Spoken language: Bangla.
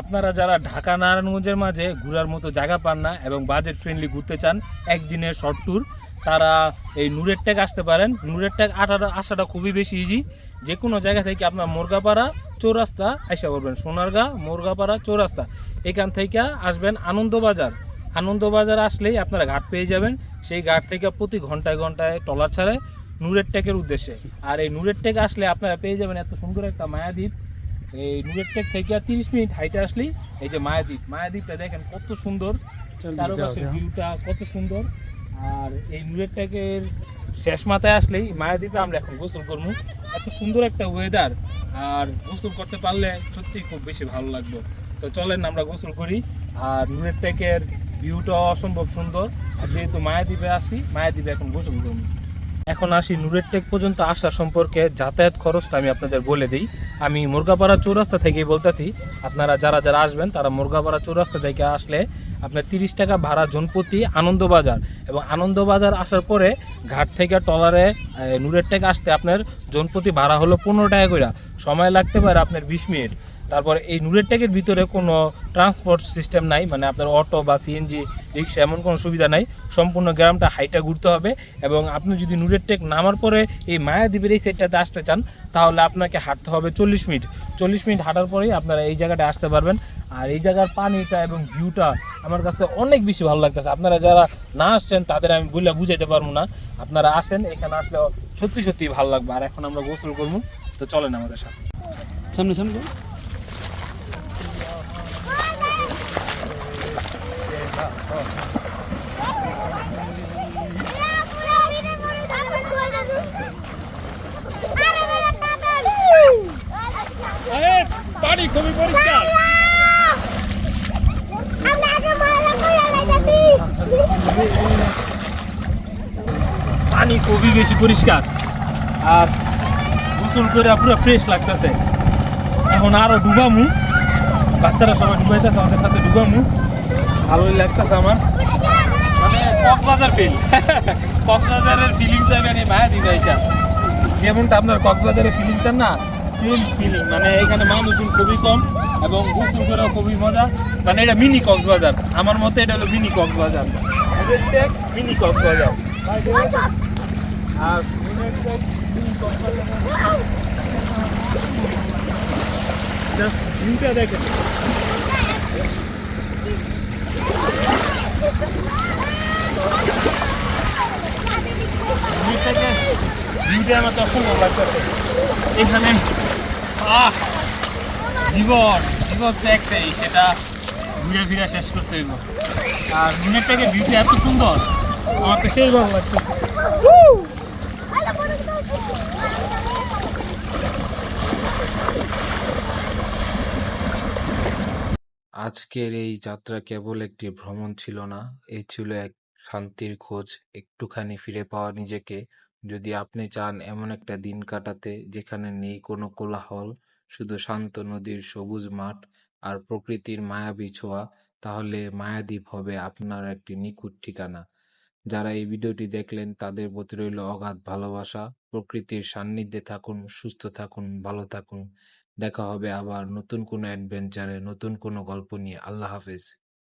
আপনারা যারা ঢাকা, নারায়ণগঞ্জের মাঝে ঘোরার মতো জায়গা পান না এবং বাজেট ফ্রেন্ডলি ঘুরতে চান, একদিনের শর্ট ট্যুর তারা এই নূরের ট্যাগ আসতে পারেন। নূরের ট্যাগ আটাটা আসাটা খুবই বেশি ইজি যে কোনো জায়গা থেকে আপনার মোরগাপাড়া চৌরাস্তা আইসা করবেন সোনারগাঁ, মোরগাপাড়া চৌরাস্তা। এখান থেকে আসবেন আনন্দবাজার। আনন্দবাজার আসলেই আপনারা ঘাট পেয়ে যাবেন। সেই ঘাট থেকে প্রতি ঘন্টায় ঘন্টায় টলার ছাড়ে নূরের টেকের উদ্দেশ্যে। আর এই নূরের টেক আসলে আপনারা পেয়ে যাবেন এত সুন্দর একটা মায়াদ্বীপ। এই নূরের টেক থেকে তিরিশ মিনিট হাইটে আসলেই এই যে মায়াদ্বীপ। মায়াদ্বীপটা দেখেন কত সুন্দর চারপাশের ভিউটা কত সুন্দর। আর এই নূরের টেকের শেষ মাথায় আসলেই মায়াদ্বীপে আমরা এখন গোসল করব। এত সুন্দর একটা ওয়েদার আর গোসল করতে পারলে সত্যি খুব বেশি ভালো লাগবে। তো চলেন আমরা গোসল করি। আর নূরের টেকের ভিউটা অসম্ভব সুন্দর। আর যেহেতু মায়াদ্বীপে আসি মায়াদ্বীপে এখন গোসল করব। এখন আসি নূরের টেক পর্যন্ত আসা সম্পর্কে যাতায়াত খরচটা আমি আপনাদের বলে দিই। আমি মুরগাপাড়া চৌরাস্তা থেকেই বলতেছি, আপনারা যারা যারা আসবেন তারা মুরগাপাড়া চৌরাস্তা থেকে আসলে আপনার তিরিশ টাকা ভাড়া জনপ্রতি আনন্দবাজার এবং আনন্দবাজার আসার পরে ঘাট থেকে টলারে নূরের টেক আসতে আপনার জনপ্রতি ভাড়া হলো পনেরো টাকা করে সময় লাগতে পারে আপনার বিশ মিনিট। তারপর এই নূরের টেকের ভিতরে কোনো ট্রান্সপোর্ট সিস্টেম নাই মানে আপনার অটো বা সিএনজি রিক্সা এমন কোনো সুবিধা নাই। সম্পূর্ণ গ্রামটা হাইটা ঘুরতে হবে এবং আপনি যদি নূরের টেক নামার পরে এই মায়াদ্বীপের এই সাইডটাতে আসতে চান, তাহলে আপনাকে হাঁটতে হবে চল্লিশ মিনিট। চল্লিশ মিনিট হাঁটার পরেই আপনারা এই জায়গাটা আসতে পারবেন। আর এই জায়গার পানিটা এবং ভিউটা আমার কাছে অনেক বেশি ভালো লাগতেছে। আপনারা যারা না আসছেন, তাদের আমি বলে বুঝাইতে পারব না। আপনারা আসেন, এখানে আসলে সত্যি সত্যি ভালো লাগবে। আর এখন আমরা গোসল করব। তো চলেন আমাদের সাথে। সামনে সামনে পানি খুবই বেশি পরিষ্কার। আর গোসল করে পুরো ফ্রেশ লাগতেছে। এখন আরও ডুবামু। বাচ্চারা সবাই ডুবাইতেছে, আমাদের সাথে ডুবামু। ভালোই লাগতেছে আমার। মানে কক্সবাজার ফিল কক্সবাজারের ফিলিং চাইবেন এই মায়া দিবে এসা যেমনটা আপনার কক্সবাজারের ফিলিং চান না সেম ফিলিং মানে এখানে মানুষজন খুবই কম এবং গোসল করেও খুবই মজা। মানে এটা মিনি কক্সবাজার। আমার মতে এটা হলো মিনি কক্সবাজার। মিনি কক্সবাজার। আর দেখেন। এখানে, আহ, জীবন জীবন তো একটাই, সেটা ঘুরে ফিরে শেষ করতে হইব। আর থেকে এত সুন্দর, আমার তো সেই ভালো আজকের এই যাত্রা কেবল একটি ভ্রমণ ছিল না, এ ছিল এক শান্তির খোঁজ, একটুখানি ফিরে পাওয়া নিজেকে। যদি আপনি চান এমন একটা দিন কাটাতে যেখানে নেই কোনো কোলাহল, শুধু শান্ত নদীর সবুজ মাঠ আর প্রকৃতির মায়াবী ছোঁয়া, তাহলে মায়াদ্বীপ হবে আপনার একটি নিখুঁত ঠিকানা। যারা এই ভিডিওটি দেখলেন, তাদের প্রতি রইল অগাধ ভালোবাসা। প্রকৃতির সান্নিধ্যে থাকুন, সুস্থ থাকুন, ভালো থাকুন। দেখা হবে আবার নতুন কোনো অ্যাডভেঞ্চারে, নতুন কোনো গল্প নিয়ে। আল্লাহ হাফেজ।